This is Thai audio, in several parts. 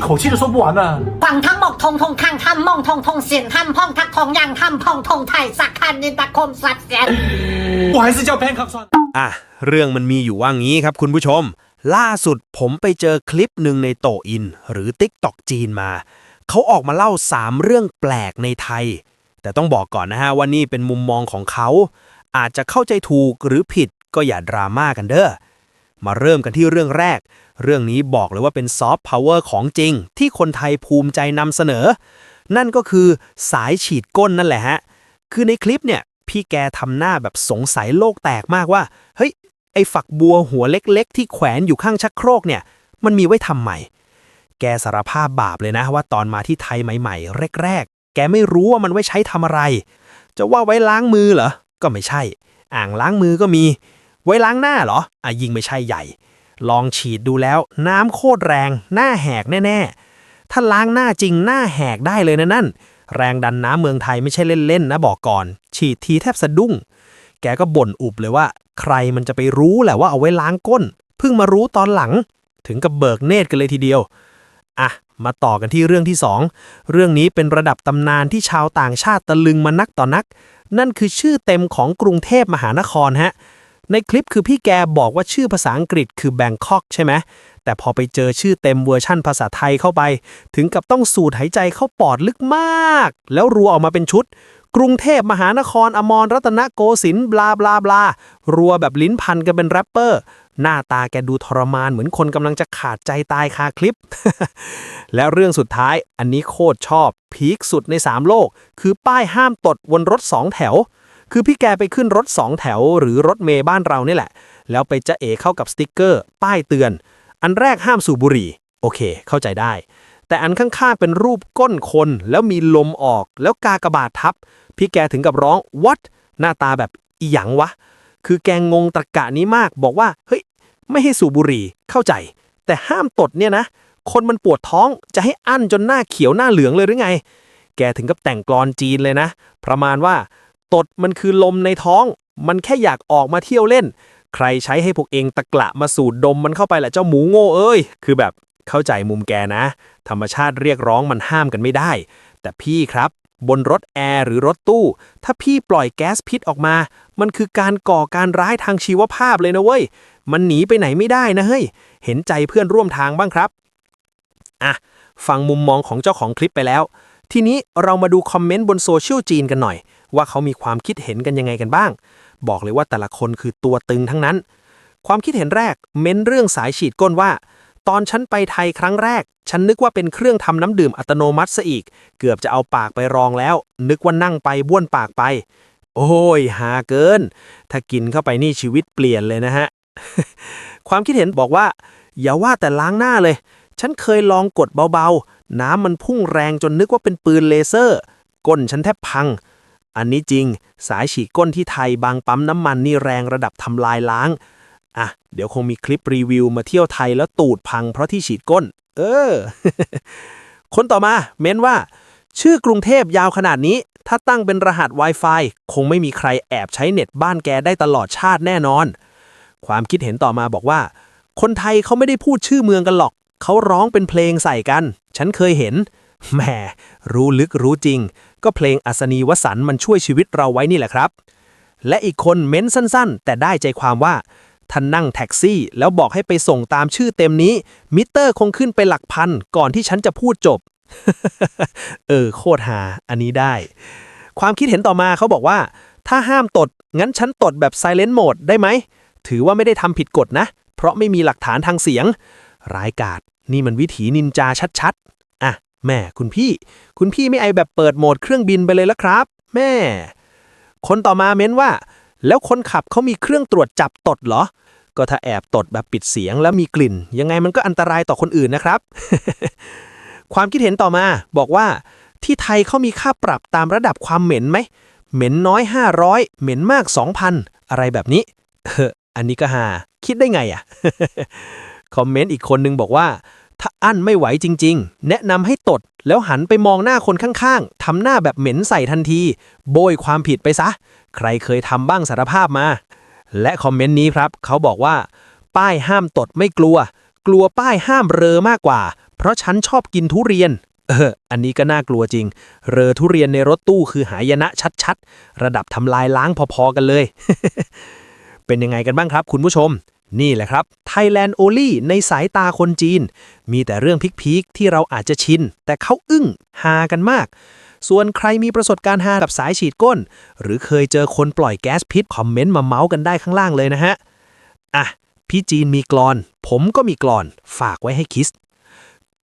口气都说不完呢。 ฟังทั้งหมกทงทงคังทำมองทงทงเสียนทำพ่องทักทองยังทำพ่องทงไทยสักคันนินตะคมสักเสียน 我还是叫 Pancake 算了。 อ่ะ เรื่องมันมีอยู่ว่างี้ครับคุณผู้ชม ล่าสุดผมไปเจอคลิปหนึ่งในโตอิน หรือ TikTok จีนมา เขาออกมาเล่า 3 เรื่องแปลกในไทย แต่ต้องบอกก่อนนะฮะว่านี่เป็นมุมมองของเขา อาจจะเข้าใจถูกหรือผิดก็อย่าดราม่ากันเด้อ มาเริ่มกันที่เรื่องแรก เรื่องนี้บอกเลยว่าเป็นซอฟต์พาวเวอร์ของจริง ที่คนไทยภูมิใจนำเสนอ นั่นก็คือสายฉีดก้นนั่นแหละฮะ คือในคลิปเนี่ย พี่แกทำหน้าแบบสงสัยโลกแตกมากว่า เฮ้ย ไอฝักบัวหัวเล็กๆ ที่แขวนอยู่ข้างชักโครกเนี่ย มันมีไว้ทำใหม่ แกสารภาพบาปเลยนะว่าตอนมาที่ไทยใหม่ๆ แรกๆ แกไม่รู้ว่ามันไว้ใช้ทำอะไร จะว่าไว้ล้างมือเหรอ ก็ไม่ใช่ อ่างล้างมือก็มี ไว้ล้างหน้าเหรอ อะยิงไม่ใช่ใหญ่ ลองฉีดดูแล้ว น้ำโคตรแรง หน้าแหกแน่ ๆ ถ้าล้างหน้าจริงหน้าแหกได้เลยนะนั่น แรงดันน้ำเมืองไทยไม่ใช่เล่นๆนะบอกก่อน ฉีดทีแทบสะดุ้ง แกก็บ่นอุบเลยว่า ใครมันจะไปรู้แหละว่าเอาไว้ล้างก้น เพิ่งมารู้ตอนหลัง ถึงกับเบิกเนตรกันเลยทีเดียว อะ มาต่อกันที่เรื่องที่ 2 เรื่องนี้เป็นระดับตำนานที่ชาวต่างชาติตะลึงมานักต่อนัก นั่นคือชื่อเต็มของกรุงเทพมหานครฮะ ในคลิปคือพี่แกบอกว่าชื่อภาษาอังกฤษคือแบงคอกใช่ไหมแต่พอไปเจอชื่อเต็มเวอร์ชั่นภาษาไทยเข้าไป ถึงกับต้องสูดหายใจเข้าปอดลึกมาก แล้วรัวออกมาเป็นชุด กรุงเทพมหานครอมรรัตนโกสินทร์บลาบลาบลารัวแบบลิ้นพันกันเป็นแรปเปอร์ หน้าตาแกดูทรมานเหมือนคนกำลังจะขาดใจตายคาคลิป แล้วเรื่องสุดท้ายอันนี้โคตรชอบ พีคสุดใน 3 โลก คือป้ายห้ามตดบนรถ2แถว คือพี่แกไปขึ้นรถ2แถวหรือรถเมย์บ้านเรานี่แหละ แล้วไปจะเอเข้ากับสติกเกอร์ ป้ายเตือน อันแรกห้ามสูบบุหรี่ โอเค เข้าใจได้ แต่อันข้างๆเป็นรูปก้นคน แล้วมีลมออก แล้วกากระบาดทับ พี่แกถึงกับร้อง what หน้าตาแบบอีหยังวะ คือแกงงตรกกะนี้มาก บอกว่า เฮ้ย ไม่ให้สูบบุหรี่ เข้าใจ แต่ห้ามตดเนี่ยนะ คนมันปวดท้อง จะให้อั้นจนหน้าเขียวหน้าเหลืองเลยหรือไง แกถึงกับแต่งกลอนจีนเลยนะ ประมาณว่า ตดมันคือลมในท้อง มันแค่อยากออกมาเที่ยวเล่น ใครใช้ให้พวกเองตะกละมาสูดดมมันเข้าไปแหละเจ้าหมูโง่เอ้ย คือแบบเข้าใจมุมแกนะ ธรรมชาติเรียกร้องมันห้ามกันไม่ได้ แต่พี่ครับ บนรถแอร์หรือรถตู้ ถ้าพี่ปล่อยแก๊สพิษออกมา มันคือการก่อการร้ายทางชีวภาพเลยนะเว้ย มันหนีไปไหนไม่ได้นะเฮ้ย เห็นใจเพื่อนร่วมทางบ้างครับ อะ ฟังมุมมองของเจ้าของคลิปไปแล้ว ทีนี้เรามาดูคอมเมนต์บนโซเชียลจีนกันหน่อย ว่าเขามีความคิดเห็นกันยังไงกันบ้าง บอกเลยว่าแต่ละคนคือตัวตึงทั้งนั้น ความคิดเห็นแรกเม้นเรื่องสายฉีดก้นว่า ตอนฉันไปไทยครั้งแรก ฉันนึกว่าเป็นเครื่องทำน้ำดื่มอัตโนมัติซะอีก เกือบจะเอาปากไปรองแล้ว นึกว่านั่งไปบ้วนปากไป โอ้ยหาเกิน ถ้ากินเข้าไปนี่ชีวิตเปลี่ยนเลยนะฮะความคิดเห็นบอกว่า อย่าว่าแต่ล้างหน้าเลย ฉันเคยลองกดเบาๆ น้ำมันพุ่งแรงจนนึกว่าเป็นปืนเลเซอร์ ก้นฉันแทบพัง อันนี้จริง สายฉีดก้นที่ไทยบางปั๊มน้ำมันนี่แรงระดับทำลายล้าง อะ เดี๋ยวคงมีคลิปรีวิวมาเที่ยวไทยแล้วตูดพังเพราะที่ฉีดก้น เออ คนต่อมาเม้นว่า ชื่อกรุงเทพยาวขนาดนี้ ถ้าตั้งเป็นรหัส Wi-Fi คงไม่มีใครแอบใช้เน็ตบ้านแกได้ตลอดชาติแน่นอน ความคิดเห็นต่อมาบอกว่า คนไทยเขาไม่ได้พูดชื่อเมืองกันหรอก เขาร้องเป็นเพลงใส่กัน ฉันเคยเห็น แหมรู้ลึกรู้จริง ก็เพลงอัศนีวสันมันช่วยชีวิตเราไว้นี่แหละครับ และอีกคนเม้นสั้นๆ แต่ได้ใจความว่าท่านนั่งแท็กซี่ แล้วบอกให้ไปส่งตามชื่อเต็มนี้ มิเตอร์คงขึ้นไปหลักพัน ก่อนที่ฉันจะพูดจบ เออ โคตรหา อันนี้ได้ ความคิดเห็นต่อมาเขาบอกว่า ถ้าห้ามตด งั้นฉันตดแบบ Silent Mode ได้ไหม ถือว่าไม่ได้ทำผิดกฎนะ เพราะไม่มีหลักฐานทางเสียง ร้ายกาจนี่มันวิถีนินจาชัดๆ แม่คุณพี่ คุณพี่ไม่ไอแบบเปิดโหมดเครื่องบินไปเลยละครับ แม่ คนต่อมาเม้นว่า แล้วคนขับเขามีเครื่องตรวจจับตดเหรอ ก็ถ้าแอบตดแบบปิดเสียงแล้วมีกลิ่น ยังไงมันก็อันตรายต่อคนอื่นนะครับ ความคิดเห็นต่อมาบอกว่า ที่ไทยเขามีค่าปรับตามระดับความเหม็นไหมเหม็นน้อย 500 เหม็นมาก 2,000 อะไรแบบนี้เอออันนี้ก็หา คิดได้ไงอะ คอมเมนต์อีกคนนึงบอกว่า ถ้าอั้นไม่ไหวจริง ๆ แนะนำให้ตดแล้วหันไปมองหน้าคนข้างๆทำหน้าแบบเหม็นใส่ทันที โบยความผิดไปซะ ใครเคยทำบ้างสารภาพมา และคอมเมนต์นี้ครับ เขาบอกว่า ป้ายห้ามตดไม่กลัว กลัวป้ายห้ามเรอมากกว่า เพราะฉันชอบกินทุเรียน เออ อันนี้ก็น่ากลัวจริง เรอทุเรียนในรถตู้คือหายนะชัดๆ ระดับทำลายล้างพอๆกันเลย เป็นยังไงกันบ้างครับ คุณผู้ชม นี่แหละครับ Thailand o l y ในสายตาคนจีน มีแต่เรื่องพิกๆที่เราอาจจะชิน แต่เขาอึ้งฮากันมาก ส่วนใครมีประสบการณ์ฮากับสายฉีดก้น หรือเคยเจอคนปล่อยแก๊สพิษคอมเมนต์มาเมาส์กันได้ข้างล่างเลยนะฮะ อะ พี่จีนมีกรอน ผมก็มีกรอน ฝากไว้ให้คิส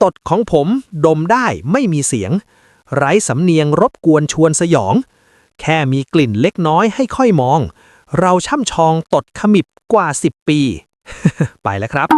ตดของผมดมได้ไม่มีเสียง ไร้สำเนียงรบกวนชวนสยอง แค่มีกลิ่นเล็กน้อยให้ค่อยมอง เราช่ำชองตดขมิบกว่า 10 ปี ไปแล้วครับ